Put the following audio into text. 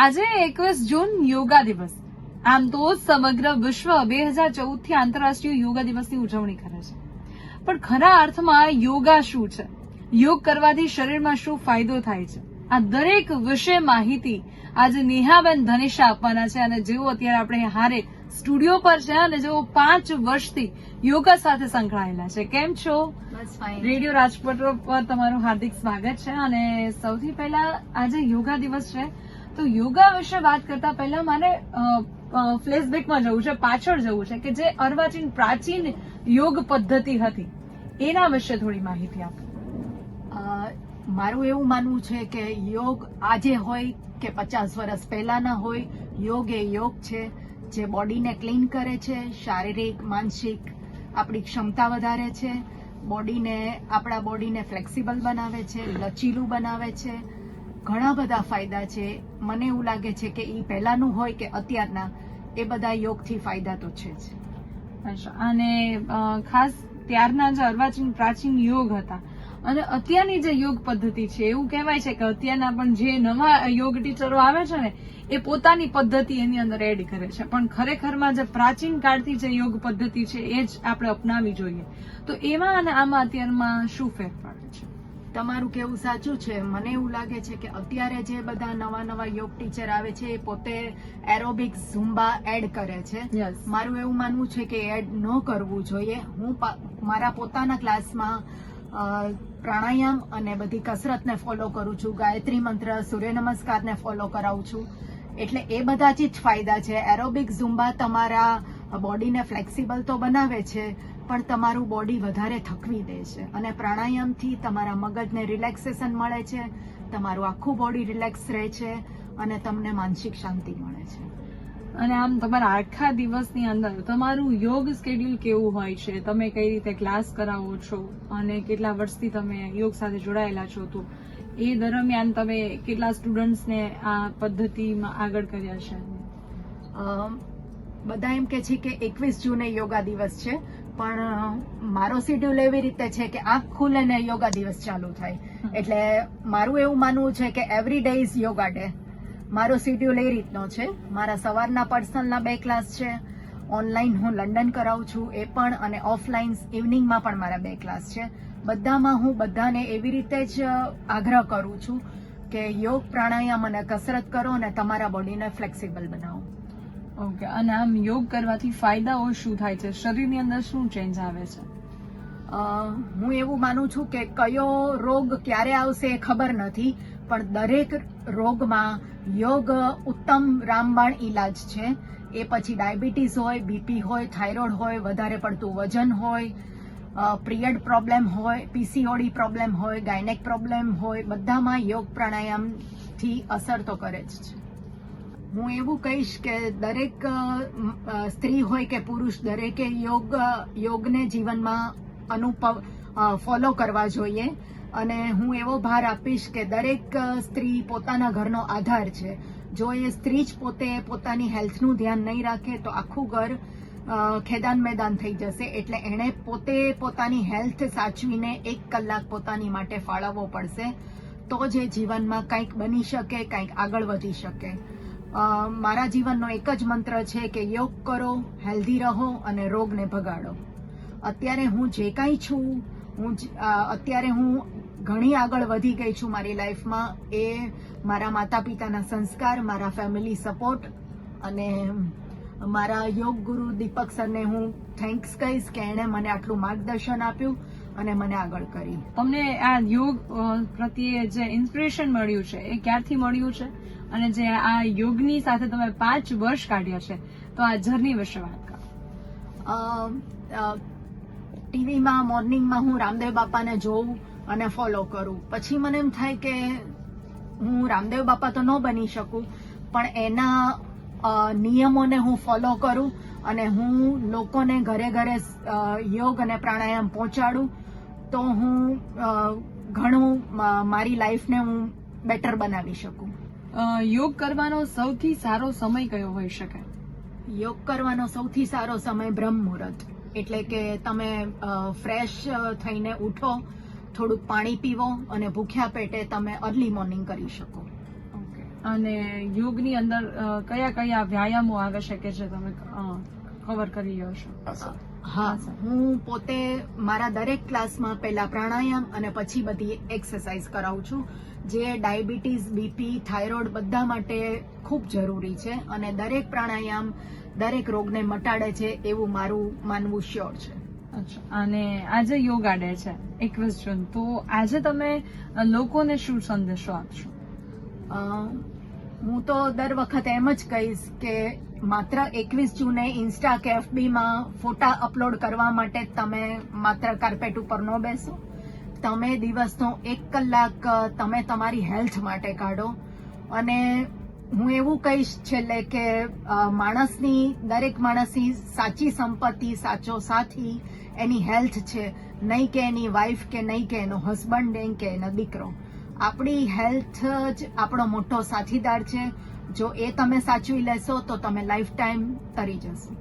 આજે એકવીસ જૂન યોગા દિવસ. આમ તો સમગ્ર વિશ્વ બે હજાર ચૌદથી આંતરરાષ્ટ્રીય યોગા દિવસની ઉજવણી કરે છે. પણ ખરા અર્થમાં યોગા શું છે? યોગ કરવાથી શરીરમાં શું ફાયદો થાય છે? આ દરેક વિશે માહિતી આજે નેહાબેન ધનેશા આપવાના છે અને જેઓ અત્યારે આપણે હારે સ્ટુડિયો પર છે અને જેઓ પાંચ વર્ષથી યોગા સાથે સંકળાયેલા છે. કેમ છો? રેડિયો રાજકોટ પર તમારું હાર્દિક સ્વાગત છે અને સૌથી પહેલા આજે યોગા દિવસ છે. તો યોગા વિશે વાત કરતા પહેલા મારે ફ્લેશબેકમાં જવું છે, પાછળ જવું છે કે જે અર્વાચીન પ્રાચીન યોગ પદ્ધતિ હતી. એના વિશે થોડી માહિતી આપો. મારું એવું માનવું છે કે યોગ આજે હોય કે પચાસ વર્ષ પહેલાના હોય, યોગ એ યોગ છે જે બોડીને ક્લીન કરે છે, શારીરિક, માનસિક આપણી ક્ષમતા વધારે છે, બોડીને, આપણા બોડીને ફ્લેક્સિબલ બનાવે છે, લચીલું બનાવે છે ઘણા બધા ફાયદા છે. મને એવું લાગે છે કે એ પહેલાનું હોય કે અત્યારના, એ બધા યોગથી ફાયદા તો છે જ. અને ખાસ ત્યારના જે અર્વાચીન પ્રાચીન યોગ હતા. અને અત્યારની જે યોગ પદ્ધતિ છે, એવું કહેવાય છે કે અત્યારના પણ જે નવા યોગ ટીચરો આવે છે ને, એ પોતાની પદ્ધતિ એની અંદર એડ કરે છે. પણ ખરેખરમાં જે પ્રાચીન કાળથી જે યોગ પદ્ધતિ છે, એ જ આપણે અપનાવી જોઈએ. તો એમાં અને આમાં અત્યારમાં શું ફેર પડે છે? તમારું કેવું સાચું છે? મને એવું લાગે છે કે અત્યારે જે બધા નવા નવા યોગ ટીચર આવે છે એ પોતે એરોબિક્સ ઝુમ્બા એડ કરે છે. મારું એવું માનવું છે કે એડ ન કરવું જોઈએ. હું મારા પોતાના ક્લાસમાં પ્રાણાયામ અને બધી કસરતને ફોલો કરું છું. ગાયત્રી મંત્ર સૂર્ય નમસ્કારને ફોલો કરાવું છું. એટલે એ બધાથી જ ફાયદા છે. એરોબિક ઝુમ્બા તમારા બોડીને ફ્લેક્સિબલ તો બનાવે છે પણ તમારું બોડી વધારે થકવી દે છે. અને પ્રાણાયામથી તમારા મગજને રિલેક્સેશન મળે છે તમારું આખું બોડી રિલેક્સ રહે છે અને તમને માનસિક શાંતિ મળે છે. અને આમ તમારા આખા દિવસની અંદર તમારું યોગ સ્કેડ્યુલ કેવું હોય છે? તમે કઈ રીતે ક્લાસ કરાવો છો? અને કેટલા વર્ષથી તમે યોગ સાથે જોડાયેલા છો? તો એ દરમિયાન તમે કેટલા સ્ટુડન્ટ્સને આ પદ્ધતિમાં આગળ કર્યા છે? બધા એમ કે છે કે એકવીસ જૂને યોગા દિવસ છે. પણ મારો શેડ્યુલ એવી રીતે છે કે આંખ ખુલે ને યોગા દિવસ ચાલુ થાય. એટલે મારું એવું માનવું છે કે every day is yoga day મારો શેડ્યુલ એ રીતનો છે. મારા સવારના પર્સનલના બે ક્લાસ છે. ઓનલાઈન હું લંડન કરાવું છું એ પણ અને ઓફલાઈન ઇવનિંગમાં પણ મારા બે ક્લાસ છે. બધામાં હું બધાને એવી રીતે જ આગ્રહ કરું છું કે યોગ પ્રાણાયામ અને કસરત કરો અને તમારા બોડીને ફ્લેક્સિબલ બનાવો. ઓકે, અને આમ યોગ કરવાથી ફાયદાઓ શું થાય છે? શરીરની અંદર શું ચેન્જ આવે છે? હું એવું માનું છું કે કયો રોગ ક્યારે આવશે એ ખબર નથી, પણ દરેક રોગમાં યોગ ઉત્તમ રામબાણ ઈલાજ છે. એ પછી ડાયાબિટીસ હોય બીપી હોય, થાઇરોઇડ હોય, વધારે પડતું વજન હોય પ્રિયડ પ્રોબ્લેમ હોય પીસીઓડી પ્રોબ્લેમ હોય, ગાયનેક પ્રોબ્લેમ હોય, બધામાં યોગ પ્રાણાયામથી અસર તો કરે જ છે. હું એવું કહીશ કે દરેક સ્ત્રી હોય કે પુરુષ, દરેકે યોગ યોગને જીવનમાં અનુભવ ફોલો કરવા જોઈએ. અને હું એવો ભાર આપીશ કે દરેક સ્ત્રી પોતાના ઘરનો આધાર છે. જો એ સ્ત્રી જ પોતે પોતાની હેલ્થનું ધ્યાન નહીં રાખે, તો આખું ઘર ખેદાન મેદાન થઈ જશે. એટલે એણે પોતે પોતાની હેલ્થ સાચવીને એક કલાક પોતાની માટે ફાળવવો પડશે. તો જ એ જીવનમાં કંઈક બની શકે, કંઈક આગળ વધી શકે. મારા જીવનનો એક જ મંત્ર છે કે યોગ કરો, હેલ્ધી રહો અને રોગને ભગાડો. અત્યારે હું જે કાંઈ છું, હું અત્યારે હું ઘણી આગળ વધી ગઈ છું મારી લાઈફમાં. એ મારા માતા પિતાના સંસ્કાર, મારા ફેમિલી સપોર્ટ અને મારા યોગ ગુરુ દીપક સરને હું થેન્ક્સ કહીશ કે એણે મને આટલું માર્ગદર્શન આપ્યું અને મને આગળ કરી. તમને આ યોગ પ્રત્યે જે ઇન્સ્પિરેશન મળ્યું છે, એ ક્યારથી મળ્યું છે? અને જે આ યોગની સાથે તમે પાંચ વર્ષ કાઢ્યા છે, તો આ જર્ની વિશે વાત કરો. ટીવીમાં, મોર્નિંગમાં હું રામદેવ બાપાને જોઉં અને ફોલો કરું. પછી મને એમ થાય કે હું રામદેવ બાપા તો ન બની શકું, પણ એના નિયમોને હું ફોલો કરું અને હું લોકોને ઘરે ઘરે યોગ અને પ્રાણાયામ પહોંચાડું, તો હું ઘણું મારી લાઈફને હું બેટર બનાવી શકું. યોગ કરવાનો સૌથી સારો સમય કયો હોઈ શકે? યોગ કરવાનો સૌથી સારો સમય બ્રહ્મ મુહૂર્ત. એટલે કે તમે ફ્રેશ થઈને ઉઠો થોડુંક પાણી પીવો અને ભૂખ્યા પેટે તમે અર્લી મોર્નિંગ કરી શકો. અને યોગની અંદર કયા કયા વ્યાયામો આવે છે તમે કવર કરી રહ્યો છો? હા. હું પોતે મારા દરેક ક્લાસમાં પહેલા પ્રાણાયામ અને પછી બધી એક્સરસાઇઝ કરાવું છું. જે ડાયાબિટીસ બીપી થાઇરોઇડ બધા માટે ખૂબ જરૂરી છે અને દરેક પ્રાણાયામ દરેક રોગને મટાડે છે એવું મારું માનવું શ્યોર છે. અચ્છા. અને આજે યોગા ડે છે એકવીસ જૂન તો આજે તમે લોકોને શું સંદેશો આપશો? હું તો દર વખતે એમ જ કહીશ કે માત્ર એકવીસ જૂને ઇન્સ્ટા કે એફબીમાં ફોટા અપલોડ કરવા માટે તમે માત્ર કાર્પેટ ઉપર ન બેસો. તમે દિવસનો એક કલાક તમે તમારી હેલ્થ માટે કાઢો. અને હું એવું કહીશ છેલ્લે કે માણસની, દરેક માણસની સાચી સંપત્તિ, સાચો સાથી એની હેલ્થ છે. નહીં કે એની વાઈફ કે નહીં કે એનો હસબન્ડ નહીં કે એનો દીકરો. આપણી હેલ્થ જ આપણો મોટો સાથીદાર છે. જો એ તમે સાચવી લેશો તો તમે લાઈફ ટાઈમ તરી જશો.